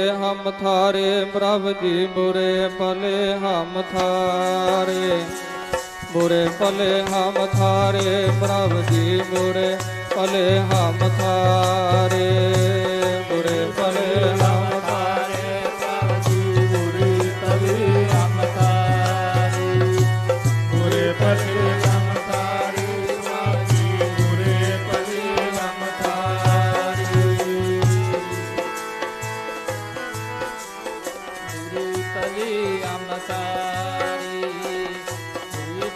ਹਮ ਥਾਰੇ ਪ੍ਰਭ ਜੀ ਬੁਰੇ ਭਲੇ ਹਮ ਥਾਰੇ। ਬੁਰੇ ਭਲੇ ਹਮ ਥਾਰੇ ਪ੍ਰਭ ਜੀ ਬੁਰੇ ਭਲੇ ਹਮ ਥਾਰੇ। ਬੁਰੀ ਤਲੀ ਹਮ ਤਾਰੀ ਬੁਰੀ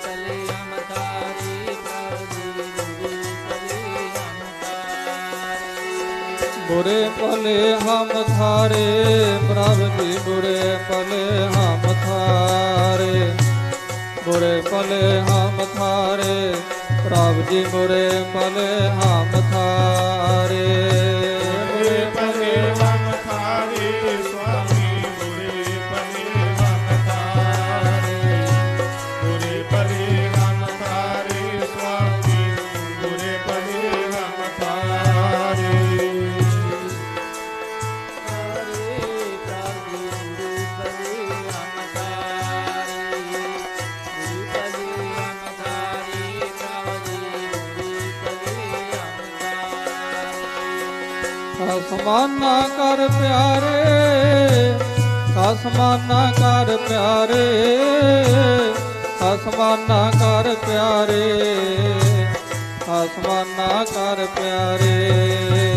ਪ੍ਰਭ ਜੀ ਬੁਰੀ ਤਲੀ ਹਮ ਬੁਰੇ ਭਲੇ ਹਮ ਥਾਰੇ ਪ੍ਰਭ ਜੀ ਬੁਰੇ ਭਲੇ ਹਮ ਥਾਰੇ ਬੁਰੇ ਭਲੇ ਹਮ ਥਾਰੇ ਪ੍ਰਭ ਜੀ ਬੁਰੇ ਭਲੇ ਹਮ ਥਾਰੇ ਤਾਰੇ ਅਸਮਾਨਾ ਕਰ ਪਿਆਰੇ ਅਸਮਾਨਾ ਕਰ ਪਿਆਰੇ ਅਸਮਾਨਾ ਕਰ ਪਿਆਰੇ ਅਸਮਾਨਾ ਕਰ ਪਿਆਰੇ।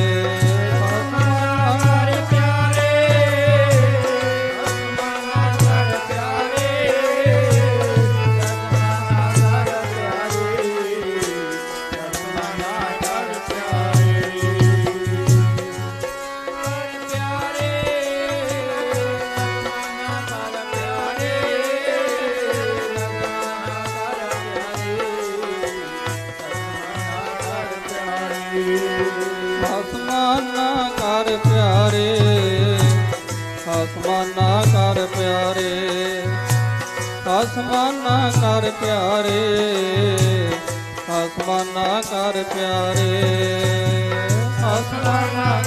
ਅਸਮਾਨਾ ਕਰ ਪਿਆਰੇ ਅਸਮਾਨਾ ਕਰ ਪਿਆਰੇ ਅਸਮਾਨਾ ਕਰ ਪਿਆਰੇ ਅਸਮਾਨਾ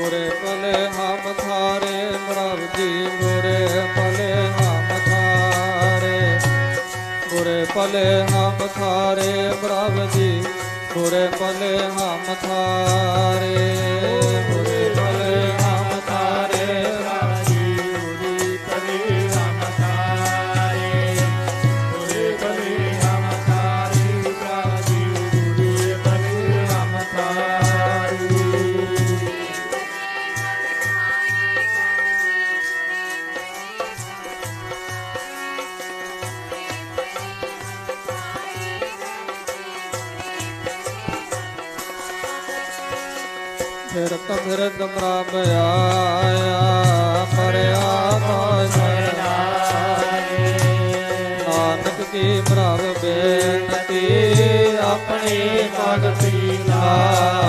ਬੁਰੇ ਭਲੇ ਹਮ ਥਾਰੇ, ਪ੍ਰਭ ਜੀ ਬੁਰੇ ਭਲੇ ਹਮ ਥਾਰੇ। ਬੁਰੇ ਭਲੇ ਹਮ ਥਾਰੇ, ਪ੍ਰਭ ਜੀ ਬੁਰੇ ਭਲੇ ਹਮ ਥਾਰੇ। ਫਿਰ ਤਮਰਦ ਮਰਾਮ ਆਇਆ ਪਰਿਆ ਬਾਜਣਾ ਨਾਨਕ ਕੀ ਪ੍ਰਭ ਬੇਨਤੀ ਆਪਣੀ ਭਗਤੀ ਲਾ